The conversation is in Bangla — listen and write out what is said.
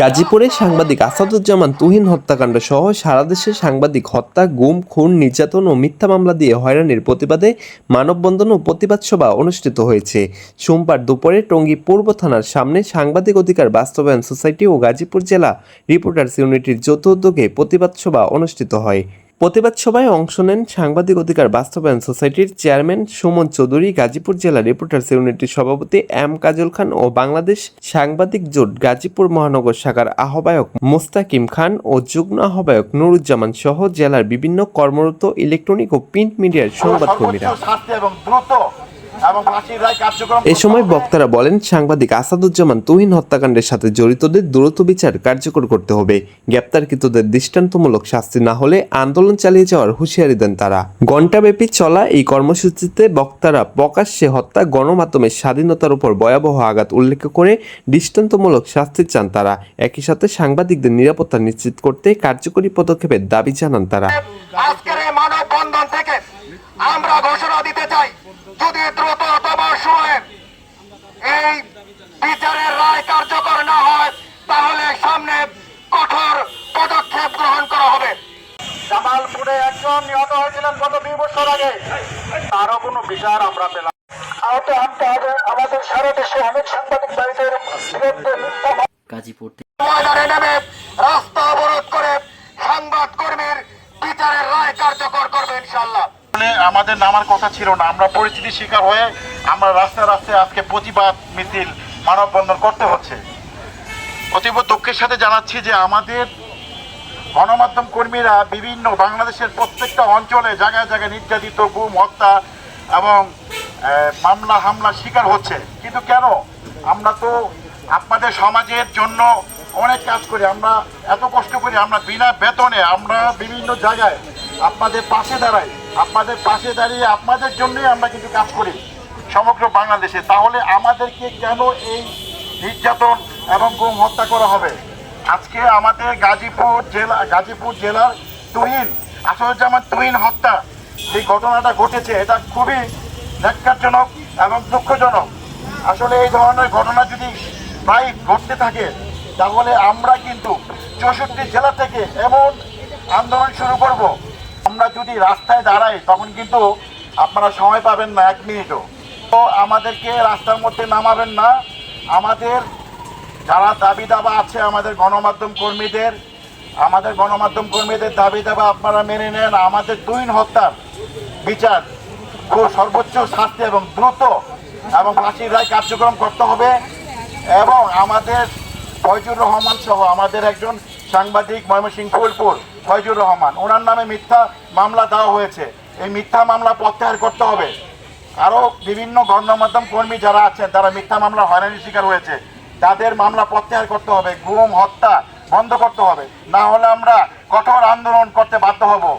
গাজীপুরে সাংবাদিক আসাদুজ্জামান তুহিন হত্যাকাণ্ড সহ সারা দেশে সাংবাদিক হত্যা, গুম, খুন, নির্যাতন ও মিথ্যা মামলা দিয়ে হয়রানির প্রতিবাদে মানববন্ধন ও প্রতিবাদ সভা অনুষ্ঠিত হয়েছে। সোমবার দুপুরে টঙ্গী পূর্ব থানার সামনে সাংবাদিক অধিকার বাস্তবায়ন সোসাইটি ও গাজীপুর জেলা রিপোর্টার্স ইউনিটির যৌথ উদ্যোগে প্রতিবাদ সভা অনুষ্ঠিত হয়। প্রতিবাদ সভায় অংশ নেন সাংবাদিক অধিকার বাস্তবায়ন সোসাইটির চেয়ারম্যান সুমন চৌধুরী, গাজীপুর জেলা রিপোর্টার্স ইউনিটির সভাপতি এম কাজল খান ও বাংলাদেশ সাংবাদিক জোট গাজীপুর মহানগর শাখার আহ্বায়ক মোস্তাকিম খান ও যুগ্ম আহ্বায়ক নুরুজ্জামান সহ জেলার বিভিন্ন কর্মরত ইলেকট্রনিক ও প্রিন্ট মিডিয়ার সংবাদকর্মীরা। এ সময় বক্তারা বলেন সাংবাদিক আসাদুজ্জামান তুহিন হত্যাকাণ্ডের সাথে জড়িতদের দ্রুত বিচার কার্যকর করতে হবে। গ্রেপ্তারকৃতদের দৃষ্টান্তমূলক শাস্তি না হলে আন্দোলন চালিয়ে যাওয়ার হুঁশিয়ারি দেন তারা। ঘণ্টাব্যাপী চলা এই কর্মসূচিতে বক্তারা প্রকাশ্যে হত্যা গণমাধ্যমের স্বাধীনতার উপর ভয়াবহ আঘাত উল্লেখ করে দৃষ্টান্তমূলক শাস্তি চান তারা। একই সাথে সাংবাদিকদের নিরাপত্তা নিশ্চিত করতে কার্যকরী পদক্ষেপের দাবি জানান তারা। আজকের এই মানববন্ধন থেকে আমরা ঘোষণা যদি দ্রুততম সময়ে এই বিচারের রায় কার্যকর না হয় তাহলে সামনে কঠোর পদক্ষেপ গ্রহণ করা হবে। জামালপুরে একজন নিহত হয়েছিলেন গত দুই বছর আগে। তারও কোনো বিচার আমরা পেলাম আহত আনতে হবে আমাদের সারা দেশে অনেক সাংবাদিক ভাইদের বিরুদ্ধে গাজীপুর ময়দানে নেমে রাস্তা অবরোধ করে সংবাদ কর্মীর বিচারের রায় কার্যকর করবে ইনশাল্লাহ আসলে আমাদের নামার কথা ছিল না। আমরা পরিস্থিতির শিকার হয়ে আমরা রাস্তায় রাস্তায় আজকে প্রতিবাদ মিছিল, মানববন্ধন করতে হচ্ছে। অতীব দুঃখের সাথে জানাচ্ছি যে আমাদের গণমাধ্যম কর্মীরা বিভিন্ন বাংলাদেশের প্রত্যেকটা অঞ্চলে জায়গায় জায়গায় নির্যাতিত, গুম, হত্যা এবং মামলা হামলার শিকার হচ্ছে। কিন্তু কেন? আমরা তো আপনাদের সমাজের জন্য অনেক কাজ করি। আমরা এত কষ্ট করি, আমরা বিনা বেতনে আমরা বিভিন্ন জায়গায় আপনাদের পাশে দাঁড়াই। আপনাদের পাশে দাঁড়িয়ে আপনাদের জন্যই আমরা কিন্তু কাজ করি সমগ্র বাংলাদেশে। তাহলে আমাদেরকে কেন এই নির্যাতন এবং গুম হত্যা করা হবে? আজকে আমাদের গাজীপুর জেলা গাজীপুর জেলার তুহিন, আসাদুজ্জামান তুহিন হত্যা। যে ঘটনাটা ঘটেছে, এটা খুবই ন্যাক্কারজনক এবং দুঃখজনক। আসলে এই ধরনের ঘটনা যদি প্রায় ঘটতে থাকে, তাহলে আমরা কিন্তু চৌষট্টি জেলা থেকে এমন আন্দোলন শুরু করব আমরা যদি রাস্তায় দাঁড়াই, তখন কিন্তু আপনারা সময় পাবেন না এক মিনিটও। তো আমাদেরকে রাস্তার মধ্যে নামাবেন না। আমাদের যারা দাবি দাবা আছে, আমাদের গণমাধ্যম কর্মীদের, আমাদের গণমাধ্যম কর্মীদের দাবি দাবা আপনারা মেনে নেন। আমাদের দুই হত্যার বিচার খুব সর্বোচ্চ শাস্তি এবং দ্রুত এবং ফাঁসির রায় কার্যক্রম করতে হবে। এবং আমাদের ফয়জুর রহমান সহ আমাদের একজন সাংবাদিক ময়মনসিং ফুলপুর ফয়জুর রহমান। ওনার নামে মিথ্যা মামলা দেওয়া হয়েছে। এই মিথ্যা মামলা প্রত্যাহার করতে হবে। আরও বিভিন্ন গণমাধ্যম কর্মী যারা আছেন, তারা মিথ্যা মামলা হয়রানির শিকার হয়েছে। তাদের মামলা প্রত্যাহার করতে হবে। গুম, হত্যা বন্ধ করতে হবে। না হলে আমরা কঠোর আন্দোলন করতে বাধ্য হব।